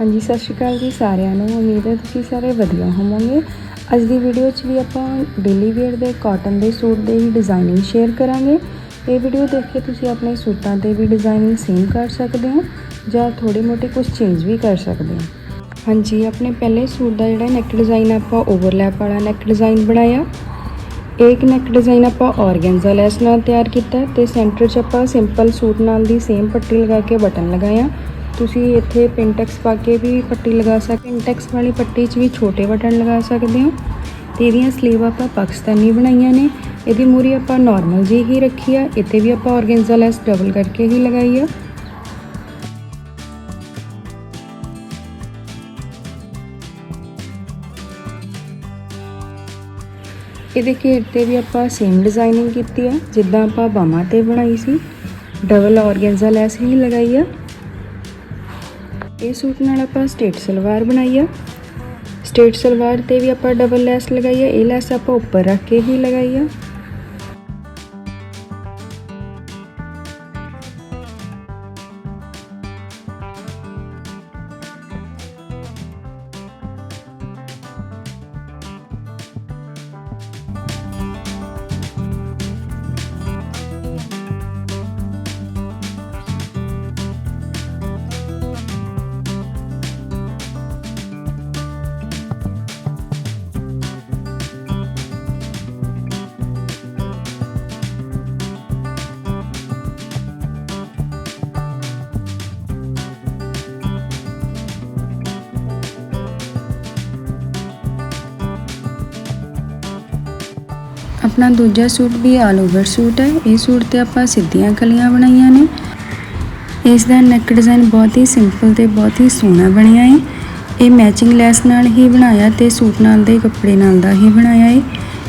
ਹਾਂਜੀ, ਸਤਿ ਸ਼੍ਰੀ ਅਕਾਲ ਜੀ ਸਾਰਿਆਂ ਨੂੰ। ਉਮੀਦ ਹੈ ਤੁਸੀਂ ਸਾਰੇ ਵਧੀਆ ਹੋਵੋਗੇ। ਅੱਜ ਦੀ ਵੀਡੀਓ 'ਚ ਵੀ ਆਪਾਂ ਡੇਲੀ ਵੇਅਰ ਦੇ ਕਾਟਨ ਦੇ ਸੂਟ ਦੇ ਹੀ ਡਿਜ਼ਾਈਨਿੰਗ ਸ਼ੇਅਰ ਕਰਾਂਗੇ। ਇਹ ਵੀਡੀਓ ਦੇਖ ਕੇ ਤੁਸੀਂ ਆਪਣੇ ਸੂਟਾਂ ਤੇ ਵੀ ਡਿਜ਼ਾਈਨਿੰਗ ਸੇਮ ਕਰ ਸਕਦੇ ਹੋ ਜਾਂ ਥੋੜੇ ਮੋਟੇ ਕੁਝ ਚੇਂਜ ਵੀ ਕਰ ਸਕਦੇ ਹੋ। ਹਾਂਜੀ, ਆਪਣੇ ਪਹਿਲੇ ਸੂਟ ਦਾ ਜਿਹੜਾ ਨੈਕ ਡਿਜ਼ਾਈਨ ਆਪਾਂ ਓਵਰਲੈਪ ਵਾਲਾ ਨੈਕ ਡਿਜ਼ਾਈਨ ਬਣਾਇਆ। ਇੱਕ ਨੈਕ ਡਿਜ਼ਾਈਨ ਆਪਾਂ ਆਰਗੈਂਜ਼ਾ ਲੈਸ ਨਾਲ ਤਿਆਰ ਕੀਤਾ ਹੈ ਤੇ ਸੈਂਟਰ 'ਚ ਆਪਾਂ ਸਿੰਪਲ ਸੂਟ ਨਾਲ ਦੀ ਸੇਮ ਪੱਟੀ ਲਗਾ ਕੇ ਬਟਨ ਲਗਾਇਆ। ਤੁਸੀਂ ਇੱਥੇ ਪਿੰਟੈਕਸ ਪਾ ਕੇ ਵੀ ਪੱਟੀ ਲਗਾ ਸਕਦੇ ਪਿੰਟੈਕਸ ਵਾਲੀ ਪੱਟੀ 'ਚ ਵੀ ਛੋਟੇ ਬਟਨ ਲਗਾ ਸਕਦੇ ਹੋ। ਤੇ ਇਹਦੀਆਂ ਸਲੀਵ ਆਪਾਂ ਪਾਕਿਸਤਾਨੀ ਬਣਾਈਆਂ ਨੇ। ਇਹਦੀ ਮੂਰੀ ਆਪਾਂ ਨਾਰਮਲ ਜੀ ਹੀ ਰੱਖੀ ਆ। ਇੱਥੇ ਵੀ ਆਪਾਂ ਆਰਗੈਂਜ਼ਾ ਲੈਸ ਡਬਲ ਕਰਕੇ ਹੀ ਲਗਾਈ ਆ। ਇਹਦੇ ਘੇਰ ਤੇ ਵੀ ਆਪਾਂ ਸੇਮ ਡਿਜ਼ਾਈਨਿੰਗ ਕੀਤੀ ਆ। ਜਿੱਦਾਂ ਆਪਾਂ ਬਾਹਾਂ ਤੇ ਬਣਾਈ ਸੀ। ਡਬਲ ਆਰਗੈਂਜ਼ਾ ਲੈਸ ਹੀ ਲਗਾਈ ਆ। ਇਹ ਸੂਟ ਨਾਲ ਆਪਾਂ ਸਟੇਟ ਸਲਵਾਰ ਬਣਾਈ ਆ। ਸਟੇਟ ਸਲਵਾਰ ਤੇ ਵੀ ਆਪਾਂ ਡਬਲ ਲੈਸ ਲਗਾਈ ਆ। ਇਹ ਲੈਸ ਆਪਾਂ ਉੱਪਰ ਰੱਖ ਕੇ ਹੀ ਲਗਾਈ ਆ। ਆਪਣਾ ਦੂਜਾ ਸੂਟ ਵੀ ਆਲ ਓਵਰ ਸੂਟ ਹੈ। ਇਹ ਸੂਟ ਤੇ ਆਪਾਂ ਸਿੱਧੀਆਂ ਕਲੀਆਂ ਬਣਾਈਆਂ ਨੇ। ਇਸ ਦਾ ਨੈਕ ਡਿਜ਼ਾਈਨ ਬਹੁਤ ਹੀ ਸਿੰਪਲ ਤੇ ਬਹੁਤ ਹੀ ਸੋਹਣਾ ਬਣਿਆ ਹੈ ਇਹ ਮੈਚਿੰਗ ਲੈਸ ਨਾਲ ਹੀ ਬਣਾਇਆ ਤੇ ਸੂਟ ਨਾਲ ਦੇ ਕੱਪੜੇ ਨਾਲ ਦਾ ਹੀ ਬਣਾਇਆ ਹੈ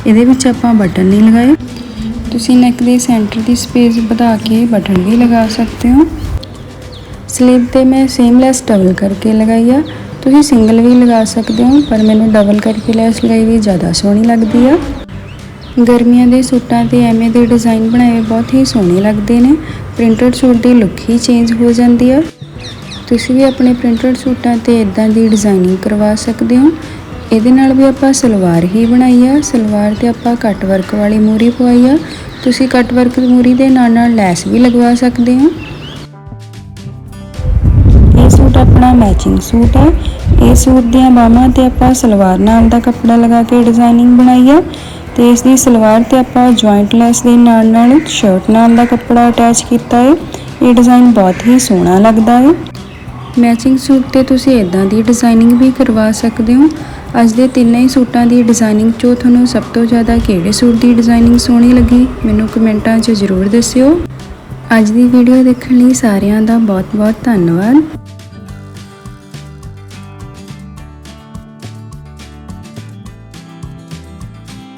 ਇਹਦੇ ਵਿੱਚ ਆਪਾਂ ਬਟਨ ਨਹੀਂ ਲਗਾਏ। ਤੁਸੀਂ ਨੈਕ ਦੇ ਸੈਂਟਰ ਦੀ ਸਪੇਸ ਵਧਾ ਕੇ ਬਟਨ ਵੀ ਲਗਾ ਸਕਦੇ ਹੋ। ਸਲੀਵ ਤੇ ਮੈਂ ਸੇਮ ਲੈਸ ਡਬਲ ਕਰਕੇ ਲਗਾਈ ਆ। ਤੁਸੀਂ ਸਿੰਗਲ ਵੀ ਲਗਾ ਸਕਦੇ ਹੋ, ਪਰ ਮੈਨੂੰ ਡਬਲ ਕਰਕੇ ਲੈਸ ਲਗਾਈ ਵੀ ਜ਼ਿਆਦਾ ਸੋਹਣੀ ਲੱਗਦੀ ਆ। ਗਰਮੀਆਂ ਦੇ ਸੂਟਾਂ ਤੇ ਐਵੇਂ ਦੇ ਡਿਜ਼ਾਈਨ ਬਣਾਏ ਬਹੁਤ ਹੀ ਸੋਹਣੇ ਲੱਗਦੇ ਨੇ। ਪ੍ਰਿੰਟਡ ਸੂਟ ਦੀ ਲੁੱਕ ਹੀ ਚੇਂਜ ਹੋ ਜਾਂਦੀ ਆ। ਤੁਸੀਂ ਵੀ ਆਪਣੇ ਪ੍ਰਿੰਟਡ ਸੂਟਾਂ ਤੇ ਇਦਾਂ ਦੀ ਡਿਜ਼ਾਈਨਿੰਗ ਕਰਵਾ ਸਕਦੇ ਹੋ। ਇਹਦੇ ਨਾਲ ਵੀ ਆਪਾਂ ਸਲਵਾਰ ਹੀ ਬਣਾਈ ਆ। ਸਲਵਾਰ ਤੇ ਆਪਾਂ ਕੱਟ ਵਰਕ ਵਾਲੀ ਮੂਰੀ ਪਵਾਈ ਆ। ਤੁਸੀਂ ਕੱਟ ਵਰਕ ਮੂਰੀ ਦੇ ਨਾਲ ਨਾਲ ਲੈਸ ਵੀ ਲਗਵਾ ਸਕਦੇ ਹੋ। ਇਹ ਸੂਟ ਆਪਣਾ ਮੈਚਿੰਗ ਸੂਟ ਹੈ ਇਹ ਸੂਟ ਦੀਆਂ ਬਾਹਾਂ ਤੇ ਆਪਾਂ ਸਲਵਾਰ ਨਾਲ ਦਾ ਕੱਪੜਾ ਲਗਾ ਕੇ ਡਿਜ਼ਾਈਨਿੰਗ ਬਣਾਈ ਆ। ਤੇ ਇਸ ਦੀ ਸਲਵਾਰ ਤੇ ਆਪਾਂ ਜੁਆਇੰਟ ਲੈਸ ਦੇ ਨਾਲ ਨਾਲ ਸ਼ਰਟ ਨਾਲ ਦਾ ਕੱਪੜਾ ਅਟੈਚ ਕੀਤਾ ਹੈ ਇਹ ਡਿਜ਼ਾਈਨ ਬਹੁਤ ਹੀ ਸੋਹਣਾ ਲੱਗਦਾ ਹੈ ਮੈਚਿੰਗ ਸੂਟ ਤੇ ਤੁਸੀਂ ਇਦਾਂ ਦੀ ਡਿਜ਼ਾਈਨਿੰਗ ਵੀ ਕਰਵਾ ਸਕਦੇ ਹੋ। ਅੱਜ ਦੇ ਤਿੰਨੇ ਹੀ ਸੂਟਾਂ ਦੀ ਡਿਜ਼ਾਈਨਿੰਗ ਚੋਂ ਤੁਹਾਨੂੰ ਸਭ ਤੋਂ ਜ਼ਿਆਦਾ ਕਿਹੜੇ ਸੂਟ ਦੀ ਡਿਜ਼ਾਈਨਿੰਗ ਸੋਹਣੀ ਲੱਗੀ, ਮੈਨੂੰ ਕਮੈਂਟਾਂ 'ਚ ਜ਼ਰੂਰ ਦੱਸਿਓ। ਅੱਜ ਦੀ ਵੀਡੀਓ ਦੇਖਣ ਲਈ ਸਾਰਿਆਂ ਦਾ ਬਹੁਤ ਬਹੁਤ ਧੰਨਵਾਦ।